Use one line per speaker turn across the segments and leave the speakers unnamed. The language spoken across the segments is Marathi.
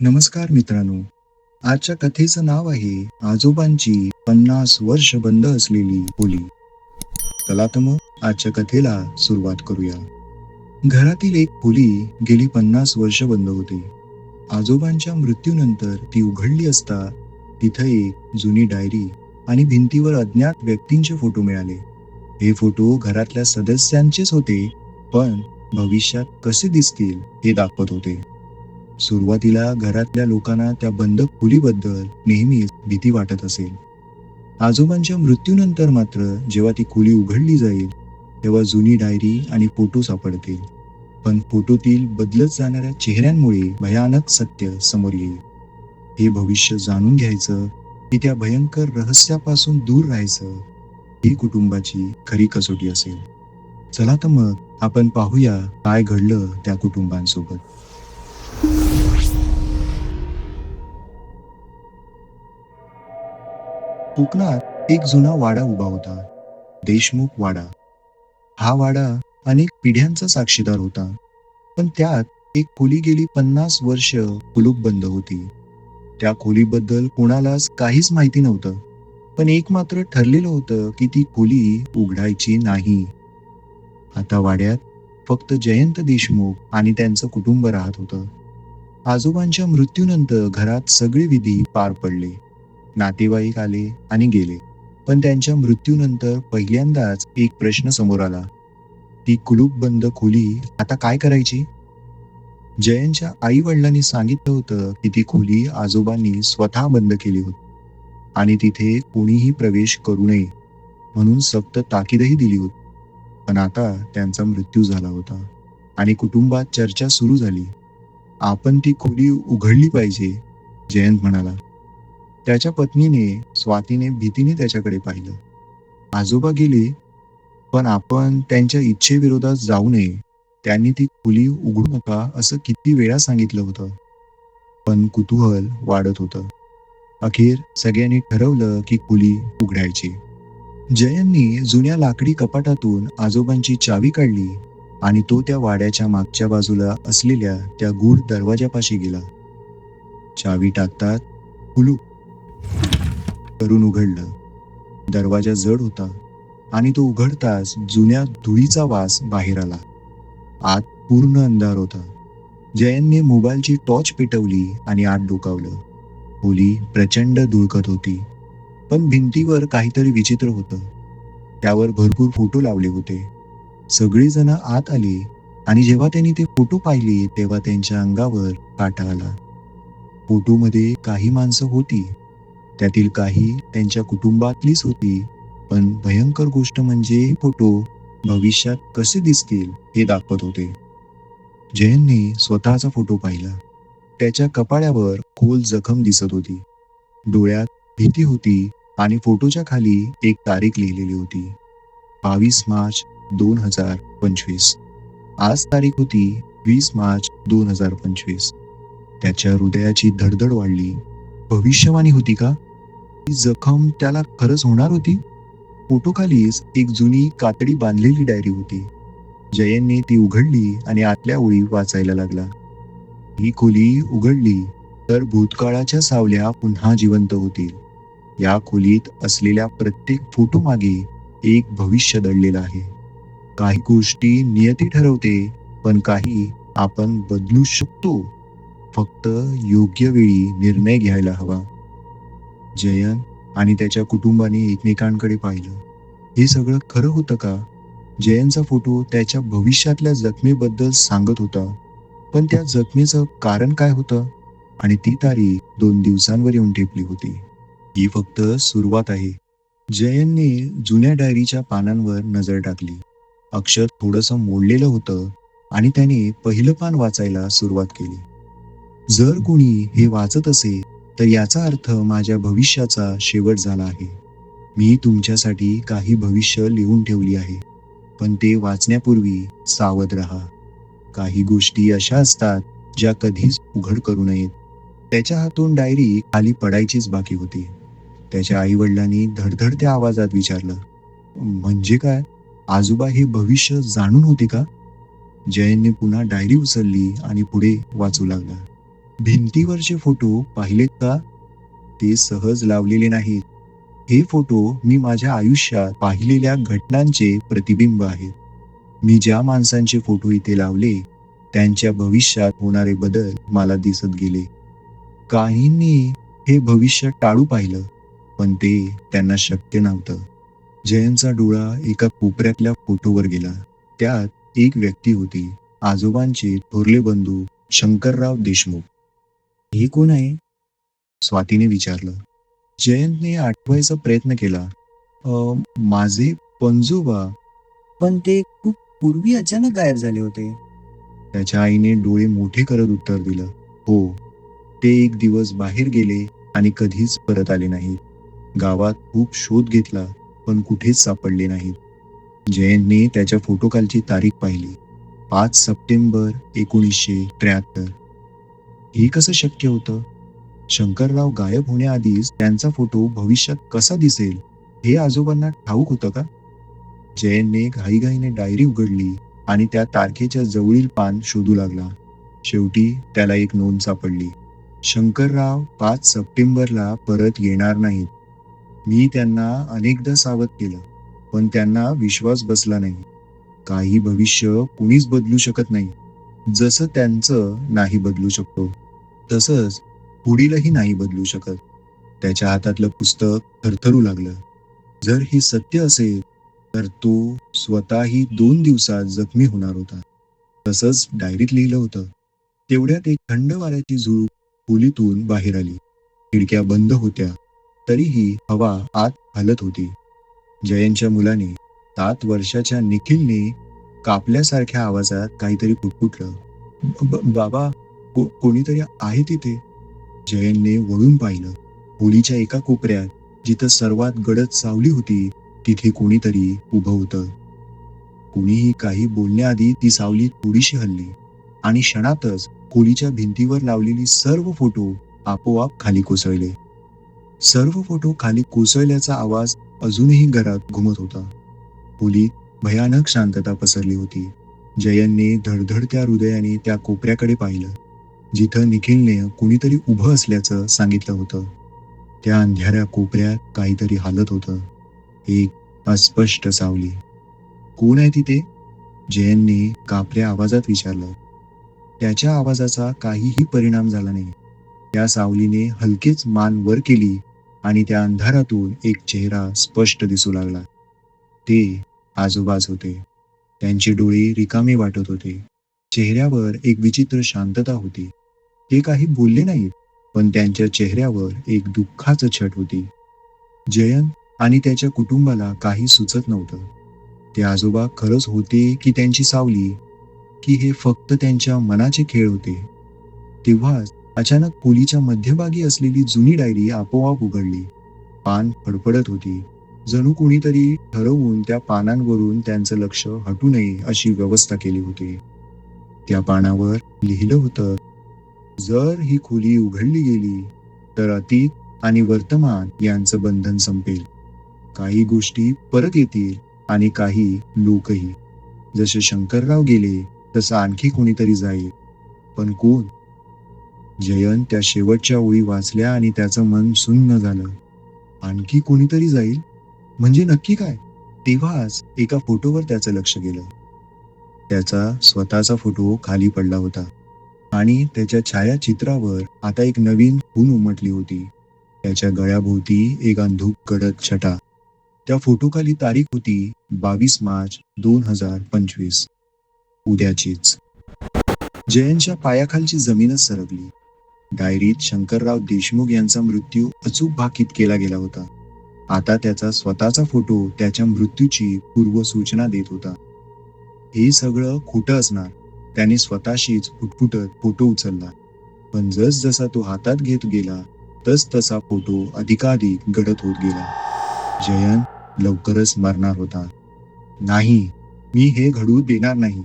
नमस्कार मित्रांनो. आजच्या कथेचं नाव आहे आजोबांची पन्नास वर्ष बंद असलेली खोली चला तर मग आजच्या कथेला सुरुवात करूया. घरातील एक खोली गेली पन्नास वर्ष बंद होती. आजोबांच्या मृत्यूनंतर ती उघडली असता तिथं एक जुनी डायरी आणि भिंतीवर अज्ञात व्यक्तींचे फोटो मिळाले. हे फोटो घरातल्या सदस्यांचेच होते पण भविष्यात कसे दिसतील हे दाखवत होते. सुरुवातीला घरातल्या लोकांना त्या बंद खोलीबद्दल नेहमीच भीती वाटत असेल आजोबांच्या मृत्यूनंतर मात्र जेव्हा ती खोली उघडली जाईल तेव्हा जुनी डायरी आणि फोटो सापडतील. पण फोटोतील बदलत जाणाऱ्या चेहऱ्यांमुळे भयानक सत्य समोर येईल. हे भविष्य जाणून घ्यायचं की त्या भयंकर रहस्यापासून दूर राहायचं ही कुटुंबाची खरी कसोटी असेल. चला तर मग आपण पाहूया काय घडलं त्या कुटुंबांसोबत. कोकणात एक जुना वाडा उभा होता. देशमुख वाडा. हा वाडा अनेक पिढ्यांचा साक्षीदार होता. पण त्यात एक खोली गेली पन्नास वर्ष कुलूप बंद होती. त्या खोलीबद्दल कोणालाच काहीच माहिती नव्हतं. पण एक मात्र ठरलेलं होतं की ती खोली उघडायची नाही. आता वाड्यात फक्त जयंत देशमुख आणि त्यांचं कुटुंब राहत होतं. आजोबांच्या मृत्यूनंतर घरात सगळे विधी पार पडले. नातेवाईक आले आणि गेले. पण त्यांच्या मृत्यूनंतर पहिल्यांदाच एक प्रश्न समोर आला. ती कुलूप बंद खोली आता काय करायची? जयंतच्या आई वडिलांनी सांगितलं होतं की ती खोली आजोबांनी स्वतः बंद केली होती. आणि तिथे कोणीही प्रवेश करू नये म्हणून सक्त ताकीदही दिली होती. पण आता त्यांचा मृत्यू झाला होता आणि कुटुंबात चर्चा सुरू झाली. आपण ती खोली उघडली पाहिजे जयंत म्हणाला. त्याच्या पत्नीने स्वातीने भीतीने त्याच्याकडे पाहिलं. आजोबा गेले पण आपण त्यांच्या इच्छेविरोधात जाऊ नये. त्यांनी ती खोली उघडू नका असं किती वेळा सांगितलं होतं. पण कुतूहल वाढत होतं. अखेर सगळ्यांनी ठरवलं की खोली उघडायची. जयंनी जुन्या लाकडी कपाटातून आजोबांची चावी काढली आणि तो त्या वाड्याच्या मागच्या बाजूला असलेल्या त्या गूढ दरवाजापाशी गेला. चावी टाकतात कुलूप करून उघडलं. दरवाजा जड होता आणि तो उघडताच जुन्या धुळीचा वास बाहेर आला. आत पूर्ण अंधार होता. जयनने मोबाईलची टॉर्च पेटवली आणि आत डोकावलं. खोली प्रचंड धुळकत होती. पण भिंतीवर काहीतरी विचित्र होतं. त्यावर भरपूर फोटो लावले होते. सगळेजण आत आले आणि जेव्हा त्यांनी ते फोटो पाहिले तेव्हा त्यांच्या अंगावर काटा आला. फोटोमध्ये काही माणसं होती. त्यातील काही त्यांच्या कुटुंबातलीच होती. पण भयंकर गोष्ट म्हणजे हे फोटो भविष्यात कसे दिसतील हे दाखवत होते. जयनने स्वतःचा फोटो पाहिला. त्याच्या कपाळ्यावर खोल जखम दिसत होती. डोळ्यात भीती होती आणि फोटोच्या खाली एक तारीख लिहिलेली होती. बावीस मार्च दोन हजार पंचवीस. आज तारीख होती वीस मार्च दोन हजार पंचवीस. त्याच्या हृदयाची धडधड वाढली. भविष्यवाणी होती का? ती जखम त्याला खरंच होणार होती? फोटोखालीच एक जुनी कातडी बांधलेली डायरी होती. जयनने ती उघडली आणि आतल्या ओळी वाचायला लागला. ही खोली उघडली तर भूतकाळाच्या सावल्या पुन्हा जिवंत होतील. या खोलीत असलेल्या प्रत्येक फोटो मागे एक भविष्य दडलेलं आहे. काही गोष्टी नियती ठरवते पण काही आपण बदलू शकतो. फक्त योग्य वेळी निर्णय घ्यायला हवा. जयंत आणि त्याच्या कुटुंबाने एकमेकांकडे पाहिलं. हे सगळं खरं होतं का? जयंतचा फोटो त्याच्या भविष्यातल्या जखमेबद्दल सांगत होता. पण त्या जखमेचं कारण काय होतं? आणि ती तारीख दोन दिवसांवर येऊन ठेपली होती. ही फक्त सुरुवात आहे. जयनने जुन्या डायरीच्या पानांवर नजर टाकली. अक्षर थोडंसं मोडलेलं होतं आणि त्याने पहिलं पान वाचायला सुरुवात केली. जर कोणी हे वाचत असेल तर याचा अर्थ माझ्या भविष्याचा शेवट झाला आहे. मी तुमच्यासाठी काही भविष्य लिहून ठेवली आहे. पण ते वाचण्यापूर्वी सावध रहा. काही गोष्टी अशा असतात ज्या कधीच उघड करू नयेत. त्याच्या हातून डायरी खाली पडायचीच बाकी होती. त्याच्या आई वडिलांनी धडधडत्या आवाजात विचारलं म्हणजे काय? आजोबा हे भविष्य जाणून होते का? जयनने पुन्हा डायरी उचलली आणि पुढे वाचू लागला. भिंतीवरचे फोटो पाहिलेत का ते सहज लावलेले नाहीत. हे फोटो मी माझ्या आयुष्यात पाहिलेल्या घटनांचे प्रतिबिंब आहेत मी ज्या माणसांचे फोटो इथे लावले त्यांच्या भविष्यात होणारे बदल मला दिसत गेले. काहींनी हे भविष्य टाळू पाहिलं पण ते त्यांना शक्य नव्हतं. जयंतचा डोळा एका कोपऱ्यातल्या फोटोवर गेला. त्यात एक व्यक्ती होती आजोबांचे थोरले बंधू शंकरराव देशमुख. हे कोण आहे? स्वातीने विचारलं. जयंतने आठवायचा प्रयत्न केला. "अं, माझे पणजोबा
पण ते खूप पूर्वी अचानक गायब झाले होते.
त्याच्या आईने डोळे मोठे करत उत्तर दिलं. हो ते एक दिवस बाहेर गेले आणि कधीच परत आले नाहीत. गावात खूप शोध घेतला पण कुठेच सापडले नाहीत. जयंतने त्याच्या फोटोखालची तारीख पाहिली. पाच सप्टेंबर एकोणीसशे त्र्याहत्तर. हे कसं शक्य होतं? शंकरराव गायब होण्याआधीच त्यांचा फोटो भविष्यात कसा दिसेल? हे आजोबांना ठाऊक होतं का? जयनने घाईघाईने डायरी उघडली आणि त्या तारखेच्या जवळील पान शोधू लागला. शेवटी त्याला एक नोंद सापडली. शंकरराव पाच सप्टेंबरला परत येणार नाहीत. मी त्यांना अनेकदा सावध केलं पण त्यांना विश्वास बसला नाही. काही भविष्य कुणीच बदलू शकत नाही. जसं त्यांचं नाही बदलू शकतो. तसंच पुढीलही नाही बदलू शकत. त्याच्या हातातलं पुस्तक थरथरू लागलं. जर हे सत्य असेल तर तो स्वतःही दोन दिवसात जखमी होणार होता. तसंच डायरीत लिहिलं होतं. तेवढ्यात एक थंड वाऱ्याची झुळूक खोलीतून बाहेर आली. खिडक्या बंद होत्या. तरीही हवा आत हलत होती. जयंतच्या मुलाने सात वर्षाच्या निखिलने कापल्यासारख्या आवाजात काहीतरी पुटपुटलं बाबा को- कोणीतरी आहे तिथे. जयनने वळून पाहिलं. खोलीच्या एका कोपऱ्यात जिथं सर्वात गडद सावली होती तिथे कोणीतरी उभं होतं. कुणीही काही बोलण्याआधी ती सावली थोडीशी हल्ली. आणि क्षणातच खोलीच्या भिंतीवर लावलेली सर्व फोटो आपोआप खाली कोसळले. सर्व फोटो खाली कोसळल्याचा आवाज अजूनही घरात घुमत होता. खोलीत भयानक शांतता पसरली होती. जयनने धडधडत्या हृदयाने त्या कोपऱ्याकडे पाहिलं. जिथं निखिलने कुणीतरी उभं असल्याचं सांगितलं होतं. त्या अंधाऱ्या कोपऱ्यात काहीतरी हालत होतं. एक अस्पष्ट सावली. कोण आहे तिथे? जयनने कापऱ्या आवाजात विचारलं. त्याच्या आवाजाचा काहीही परिणाम झाला नाही. त्या सावलीने हलकेच मान वर केली आणि त्या अंधारातून एक चेहरा स्पष्ट दिसू लागला. ते आजोबाज होते. त्यांचे डोळे रिकामे वाटत होते. चेहऱ्यावर एक विचित्र शांतता होती. ते काही बोलले नाहीत पण त्यांच्या चेहऱ्यावर एक दुःखाचं छट होती. जयंत आणि त्याच्या कुटुंबाला काही सुचत नव्हतं. ते आजोबा खरंच होते की त्यांची सावली की हे फक्त त्यांच्या मनाचे खेळ होते? तेव्हाच अचानक खोलीच्या मध्यभागी असलेली जुनी डायरी आपोआप उघडली. पान फडफडत होती. जणू कोणीतरी ठरवून त्या पानांवरून त्यांचं लक्ष हटू नये अशी व्यवस्था केली होती. त्या पानावर लिहिलं होतं जर ही खोली उघडली गेली तर अतीत आणि वर्तमान यांचं बंधन संपेल. काही गोष्टी परत येतील आणि काही लोकही. जसे शंकरराव गेले तसं आणखी कोणीतरी जाईल. पण कोण? जयंत त्या शेवटच्या ओळी वाचल्या आणि त्याचं मन सुन्न झालं. आणखी कोणीतरी जाईल? म्हणजे नक्की काय? तेव्हाच एका फोटोवर त्याचं लक्ष गेलं. त्याचा स्वतःचा फोटो खाली पडला होता. आणि त्याच्या छायाचित्रावर आता एक नवीन खून उमटली होती. त्याच्या गळ्याभोवती एक अंधूक कडक छटा. त्या फोटोखाली तारीख होती बावीस मार्च दोन हजार पंचवीस. उद्याचीच. जयंतच्या पायाखालची जमीनच सरकली. डायरीत शंकरराव देशमुख यांचा मृत्यू अचूक भाकीत केला गेला होता. आता त्याचा स्वतःचा फोटो त्याच्या मृत्यूची पूर्वसूचना देत होता. हे सगळं खोटं असणार. त्याने स्वतःशीच फुटफुटत फोटो उचलला. पण जस जसा तो हातात घेत गेला तस तसा फोटो अधिकाधिक गडद होत गेला. जयंत लवकरच मरणार होता. नाही मी हे घडू देणार नाही.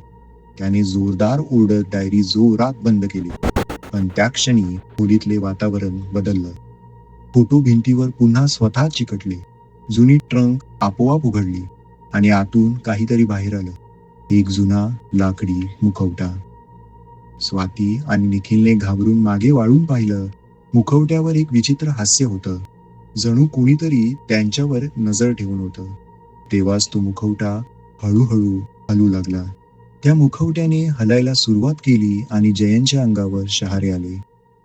त्याने जोरदार ओरडत डायरी जोरात बंद केली. पण त्या क्षणी खोलीतले वातावरण बदललं. फोटो भिंतीवर पुन्हा स्वतः चिकटले. जुनी ट्रंक आपोआप उघडली आणि आतून काहीतरी बाहेर आलं. एक जुना लाकडी मुखवटा. स्वाती आणि निखिलने घाबरून मागे वाळून पाहिलं. मुखवट्यावर एक विचित्र हास्य होतं. जणू कोणीतरी त्यांच्यावर नजर ठेवून होतं. तेव्हाच तो मुखवटा हळूहळू हलू लागला. त्या मुखवट्याने हलायला सुरुवात केली आणि जयंतच्या अंगावर शहारे आले.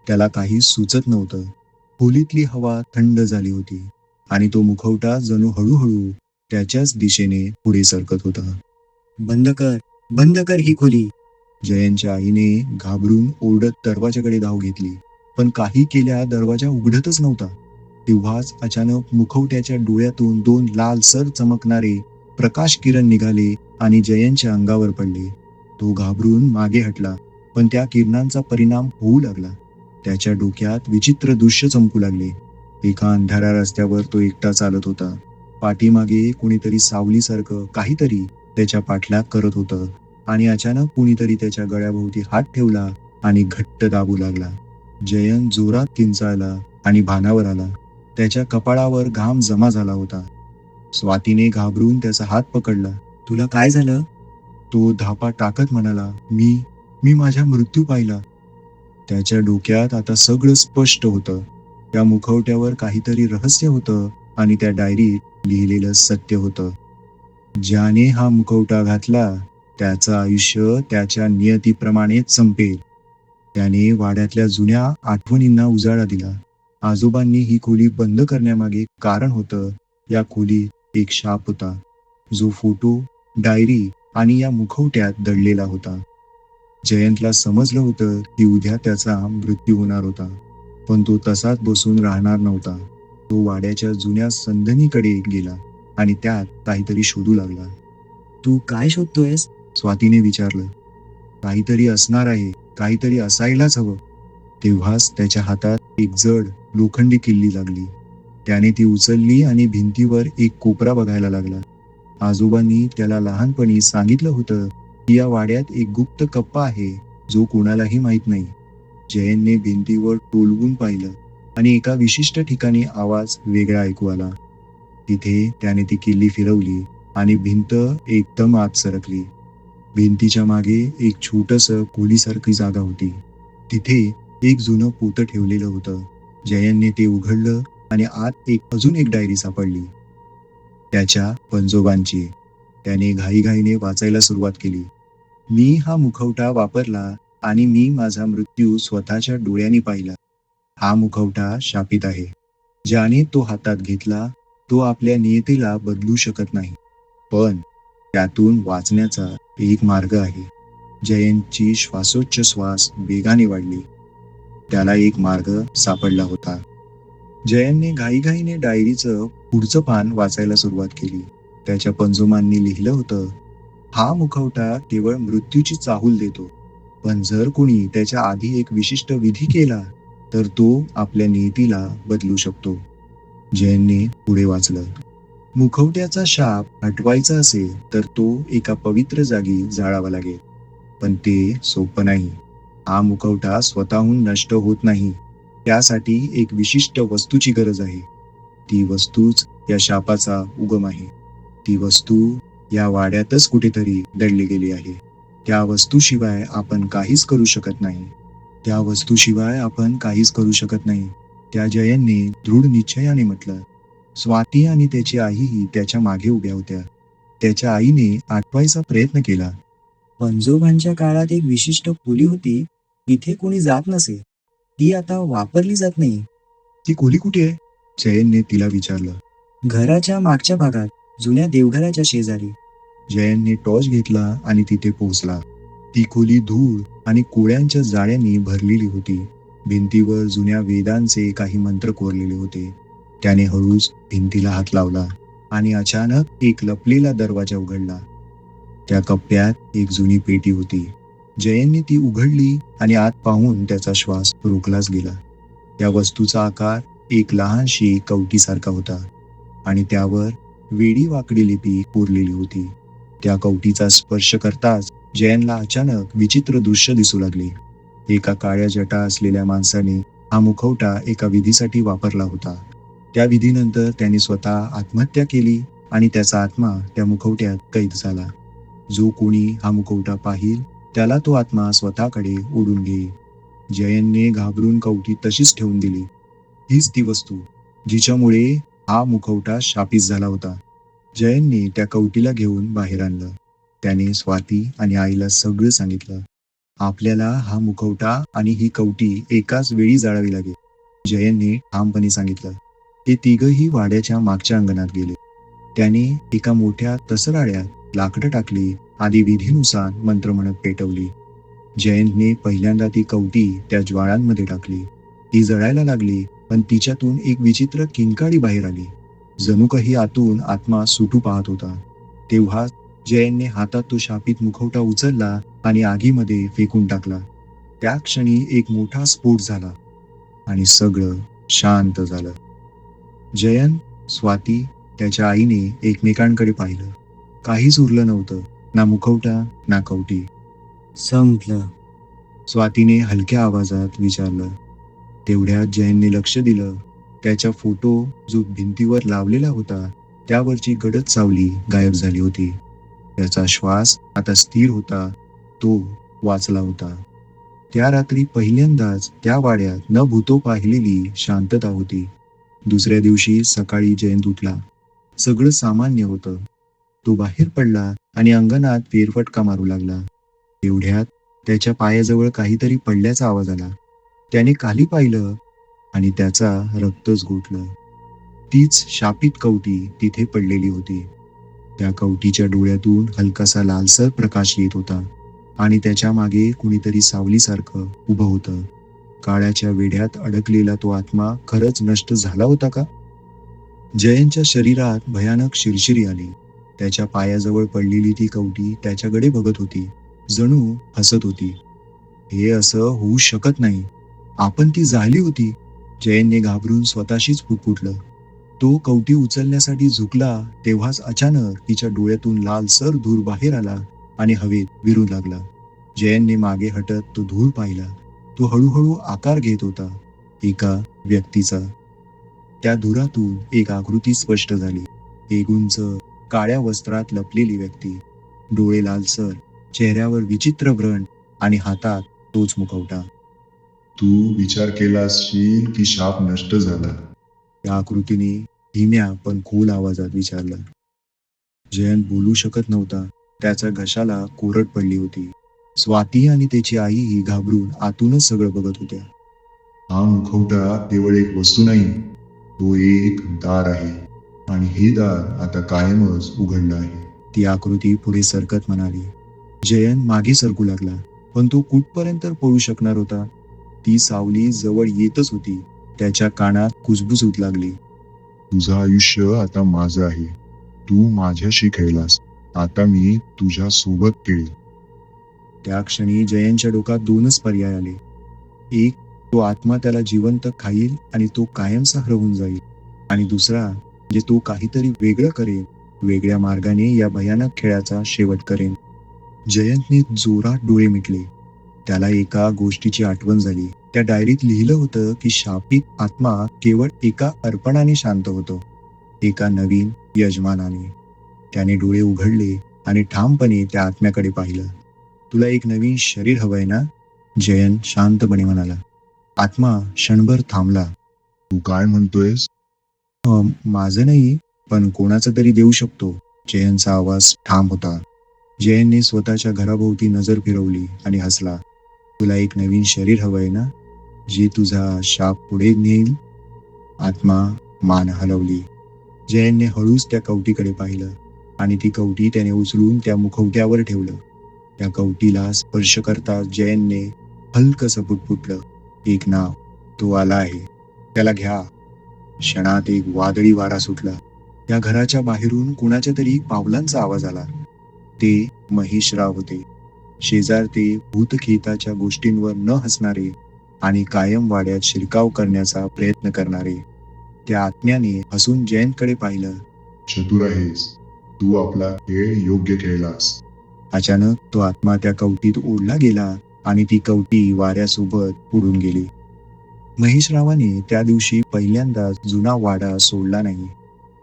त्याला काही सुचत नव्हतं. खोलीतली हवा थंड झाली होती आणि तो मुखवटा जणू हळूहळू त्याच्याच दिशेने पुढे सरकत होता.
बंद कर बंद कर ही खोली.
जयनच्या आईने घाबरून ओरडत दरवाजाकडे धाव घेतली. पण काही केल्या दरवाजा उघडतच नव्हता. तेव्हाच अचानक मुखवट्याच्या डोळ्यातून दोन लालसर चमकणारे प्रकाश किरण निघाले आणि जयंतच्या अंगावर पडले. तो घाबरून मागे हटला पण त्या किरणांचा परिणाम होऊ लागला. त्याच्या डोक्यात विचित्र दृश्य चमकू लागले. एका अंधाऱ्या रस्त्यावर तो एकटा चालत होता. पाठीमागे कुणीतरी सावलीसारखं काहीतरी त्याच्या पाठलाग करत होतं. आणि अचानक कुणीतरी त्याच्या गळ्याभोवती हात ठेवला आणि घट्ट दाबू लागला. जयंत जोरात किंचाळला आणि भानावर आला. त्याच्या कपाळावर घाम जमा झाला होता. स्वातीने घाबरून त्याचा हात पकडला.
तुला काय झालं?
तो धापा टाकत म्हणाला. मी मी माझ्या मृत्यू पाहिला. त्याच्या डोक्यात आता सगळं स्पष्ट होतं. त्या मुखवट्यावर काहीतरी रहस्य होतं आणि त्या डायरीत लिहिलेलं सत्य होतं. ज्याने हा मुखवटा घातला त्याचं आयुष्य त्याच्या नियतीप्रमाणेच संपेल. त्याने वाड्यातल्या जुन्या आठवणींना उजाळा दिला. आजोबांनी ही खोली बंद करण्यामागे कारण होतं या खोलीत एक शाप होता. जो फोटो डायरी आणि या मुखवट्यात दडलेला होता. जयंतला समजलं होतं की उद्या त्याचा मृत्यू होणार होता. पण तो तसाच बसून राहणार नव्हता. तो वाड्याच्या जुन्या संधनीकडे गेला. आणि त्यात काहीतरी शोधू लागला.
तू काय शोधतोयस?
स्वातीने विचारलं. काहीतरी असणार आहे काहीतरी असायलाच हवं. तेव्हाच त्याच्या हातात एक जड लोखंडी किल्ली लागली. त्याने ती उचलली आणि भिंतीवर एक कोपरा बघायला लागला. आजोबांनी त्याला लहानपणी सांगितलं होतं की या वाड्यात एक गुप्त कप्पा आहे जो कोणालाही माहीत नाही. जयनने भिंतीवर टोलवून पाहिलं आणि एका विशिष्ट ठिकाणी आवाज वेगळा ऐकू आला. तिथे त्याने ती किल्ली फिरवली आणि भिंत एकदम आत सरकली. भिंतीच्या मागे एक छोटस खोलीसारखी जागा होती. तिथे एक जुनं पोतं ठेवलेलं होतं. जयनने ते उघडलं आणि आत एक अजून एक डायरी सापडली. त्याच्या पंजोबांची. त्याने घाईघाईने वाचायला सुरुवात केली. मी हा मुखवटा वापरला आणि मी माझा मृत्यू स्वतःच्या डोळ्यांनी पाहिला. हा मुखवटा शापित आहे. ज्याने तो हातात घेतला तो आपल्या नियतीला बदलू शकत नाही. पण त्यातून वाचण्याचा एक मार्ग आहे. जयंतची श्वासोच्छ्वास वेगाने वाढली. त्याला एक मार्ग सापडला होता. जयंतने घाईघाईने डायरीचं पुढचं पान वाचायला सुरुवात केली. त्याच्या पंजोमांनी लिहिलं होतं हा मुखवटा केवळ मृत्यूची चाहूल देतो. पण जर कोणी त्याच्या आधी एक विशिष्ट विधी केला तर तो आपल्या नियतीला बदलू शकतो. जयनने पुढे वाचलं. मुखवट्याचा शाप हटवायचा असेल तर तो एका पवित्र जागी जाळावा लागेल. पण ते सोपं नाही. हा मुखवटा स्वतःहून नष्ट होत नाही. त्यासाठी एक विशिष्ट वस्तूची गरज आहे. ती वस्तूच या शापाचा उगम आहे. ती वस्तू या वाड्यातच कुठेतरी दडली गेली आहे. त्या वस्तूशिवाय आपण काहीच करू शकत नाही. त्या वस्तूशिवाय आपण काहीच करू शकत नाही. त्या जयनने दृढ निश्चयाने म्हटलं स्वाती आणि त्याची आईही त्याच्यामागे उभ्या होत्या. त्याच्या आईने आठवायचा प्रयत्न केला.
पंजोबांच्या काळात एक विशिष्ट खोली होती. इथे कोणी जात नसे. ती आता वापरली जात नाही.
ती खोली कुठे आहे? जयनने तिला विचारलं.
घराच्या मागच्या भागात जुन्या देवघराच्या शेजारी.
जयनने टॉर्च घेतला आणि तिथे पोहोचला. ती खोली धूळ आणि कोळ्यांच्या जाळ्यांनी भरलेली होती. भिंतीवर जुन्या वेदांचे काही मंत्र कोरलेले होते. त्याने हळूच भिंतीला हात लावला आणि अचानक एक लपलेला दरवाजा उघडला. त्या कप्प्यात एक जुनी पेटी होती. जयनने ती उघडली आणि आत पाहून त्याचा श्वास रोखलाच गेला. त्या वस्तूचा आकार एक लहानशी कवटीसारखा होता आणि त्यावर वेडी वाकडी लिपी कोरलेली होती. त्या कवटीचा स्पर्श करताच जयनला अचानक विचित्र दृश्य दिसू लागले. एका काळ्या जटा असलेल्या माणसाने हा मुखवटा एका विधीसाठी वापरला होता. त्या विधीनंतर त्याने स्वतः आत्महत्या केली आणि त्याचा आत्मा त्या मुखवट्यात कैद झाला. जो कोणी हा मुखवटा पाहिल त्याला तो आत्मा स्वतःकडे ओढून घेई जयनने घाबरून कवटी तशीच ठेवून दिली. हीच ती वस्तू जिच्यामुळे हा मुखवटा शापित झाला होता. जयनने त्या कवटीला घेऊन बाहेर आणलं. त्याने स्वाती आणि आईला सगळं सांगितलं. आपल्याला हा मुखवटा आणि ही कवटी एकाच वेळी जाळावी लागेल. जयनने ठामपणे सांगितलं. ते तिघही वाड्याच्या मागच्या अंगणात गेले. त्याने एका मोठ्या तसराड्यात लाकडं टाकली आदी विधीनुसार मंत्र म्हणत पेटवली. जयंतने पहिल्यांदा ती कवटी त्या ज्वाळांमध्ये टाकली. ती जळायला लागली पण तिच्यातून एक विचित्र किंकाळी बाहेर आली. जणू काही आतून आत्मा सुटू पाहत होता. तेव्हा जयनने हातात तो शापित मुखवटा उचलला आणि आगीमध्ये फेकून टाकला. त्या क्षणी एक मोठा स्फोट झाला आणि सगळं शांत झालं. जयन स्वाती त्याच्या आईने एकमेकांकडे पाहिलं. काहीच उरलं नव्हतं ना मुखवटा ना कवटी.
संपलं.
स्वातीने हलक्या आवाजात विचारलं. तेवढ्यात जयनने लक्ष दिलं. त्याच्या फोटो जो भिंतीवर लावलेला होता त्यावरची गडद सावली गायब झाली होती. त्याचा श्वास आता स्थिर होता तो वाचला होता. त्या रात्री पहिल्यांदाच त्या वाड्यात न भूतो पाहिलेली शांतता होती. दुसऱ्या दिवशी सकाळी जयंत उठला. सगळं सामान्य होतं. तो बाहेर पडला आणि अंगणात फेरफटका मारू लागला. एवढ्यात त्याच्या पायाजवळ काहीतरी पडल्याचा आवाज आला. त्याने खाली पाहिलं आणि त्याचा रक्तच गोठलं. तीच शापित कवटी तिथे पडलेली होती. त्या कवटीच्या डोळ्यातून हलकासा लालसर प्रकाश येत होता. आणि त्याच्यामागे कुणीतरी सावलीसारखं उभं होतं. काळ्याच्या वेढ्यात अडकलेला तो आत्मा खरंच नष्ट झाला होता का? जयंतच्या शरीरात भयानक शिरशिरी आली. त्याच्या पायाजवळ पडलेली ती कवटी त्याच्याकडे बघत होती. जणू हसत होती. हे असं होऊ शकत नाही. आपण ती झाली होती. जयनने घाबरून स्वतःशीच फुटफुटलं. तो कवटी उचलण्यासाठी झुकला तेव्हाच अचानक तिच्या डोळ्यातून लालसर धूर बाहेर आला. आणि हवेत विरू लागला. जयनने मागे हटत तो धूर पाहिला. तो हळूहळू आकार घेत होता. एका व्यक्तीचा. त्या धुरातून एक आकृती स्पष्ट झाली. एक उंच काळ्या वस्त्रात लपलेली व्यक्ती. डोळे लालसर चेहऱ्यावर विचित्र व्रण आणि हातात तोच मुखवटा.
तू विचार केला असशील की शाप नष्ट झाला?
त्या आकृतीने धीम्या पण खोल आवाजात विचारलं. जयंत बोलू शकत नव्हता. त्याच्या घशाला कोरड पडली होती. स्वाती आणि त्याची आईही घाबरून आतूनच सगळं बघत होत्या.
हा मुखवटा केवळ एक वस्तू नाही तो एक दार आहे. आणि हे दार आता कायमच उघडलं आहे.
ती आकृती पुढे सरकत म्हणाली जयंत मागे सरकू लागला पण तो कुठपर्यंत पळू शकणार होता? ती सावली जवळ येतच होती त्याच्या कानात कुजबुजूत लागली.
तुझं आयुष्य आता माझं आहे. तू माझ्याशी खेळलास. आता मी तुझ्या सोबत खेळेल
त्या क्षणी जयंतच्या डोक्यात दोनच पर्याय आले. एक तो आत्मा त्याला जिवंत खाईल आणि तो कायमचा हरवून जाईल. आणि दुसरा जे तो काहीतरी वेगळं करेल वेगळ्या मार्गाने या भयानक खेळाचा शेवट करेन जयंतने जोरात डोळे मिटले. त्याला एका गोष्टीची आठवण झाली. त्या डायरीत लिहिलं होतं की शापित आत्मा केवळ एका अर्पणाने शांत होतो. एका नवीन यजमानाने. त्याने डोळे उघडले आणि ठामपणे त्या आत्म्याकडे पाहिलं. तुला एक नवीन शरीर हवंय ना? जयंत शांतपणे म्हणाला. आत्मा क्षणभर थांबला.
तू काय म्हणतोयस?
"अं, माझं नाही पण कोणाचं तरी देऊ शकतो. जयंतचा आवाज ठाम होता. जयंतने स्वतःच्या घराभोवती नजर फिरवली आणि हसला. तुला एक नवीन शरीर हवंय ना जे तुझा शाप पुढे नेईल? आत्मा मान हलवली. जयंतने हळूच त्या कवटीकडे पाहिलं. आणि ती कवटी त्याने उचलून त्या मुखवट्यावर ठेवलं. त्या कवटीला स्पर्श करता जैनने हलकसं फुटफुटलं एक नाव तो आला आहे. त्याला घ्या. क्षणात एक वादळी वारा सुटला. त्या घराच्या बाहेरून कुणाच्या तरी पावलांचा आवाज आला. ते महेशराव होते. शेजार ते भूतखेताच्या गोष्टींवर न हसणारे आणि कायम वाड्यात शिरकाव करण्याचा प्रयत्न करणारे. त्या आत्म्याने हसून जयंतकडे पाहिलं.
चतुर आहेस. तू आपला खेळ योग्य खेळलास.
अचानक तो आत्मा त्या कवटीत ओढला गेला आणि ती कवटी वाऱ्यासोबत उडून गेली. महेशरावाने त्या दिवशी पहिल्यांदाच जुना वाडा सोडला नाही.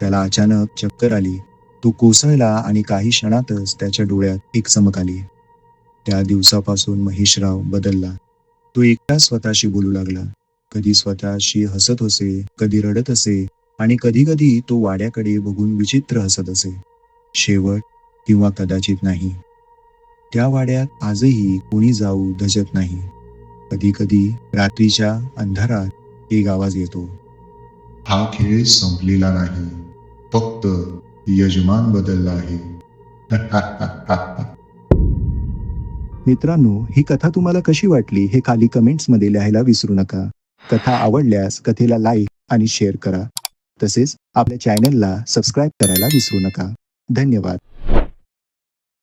त्याला अचानक चक्कर आली. तो कोसळला आणि काही क्षणातच त्याच्या डोळ्यात एक चमक आली. त्या दिवसापासून महेशराव बदलला. तो एकटा स्वतःशी बोलू लागला. कधी स्वतःशी हसत असे कधी रडत असे आणि कधी कधी तो वाड्याकडे बघून विचित्र हसत असे. शेवट किंवा कदाचित नाही. त्या वाड्यात आजही कोणी जाऊ धजत नाही. कधी कधी रात्रीच्या अंधारात एक आवाज येतो.
हा खेळ संपलेला नाही. फक्त यजमान बदलला आहे.
मित्रांनो ही कथा तुम्हाला कशी वाटली हे खाली कमेंट्समध्ये लिहायला विसरू नका. कथा आवडल्यास कथेला लाईक आणि शेअर करा. तसेच आपल्या चॅनलला सबस्क्राईब करायला विसरू नका. धन्यवाद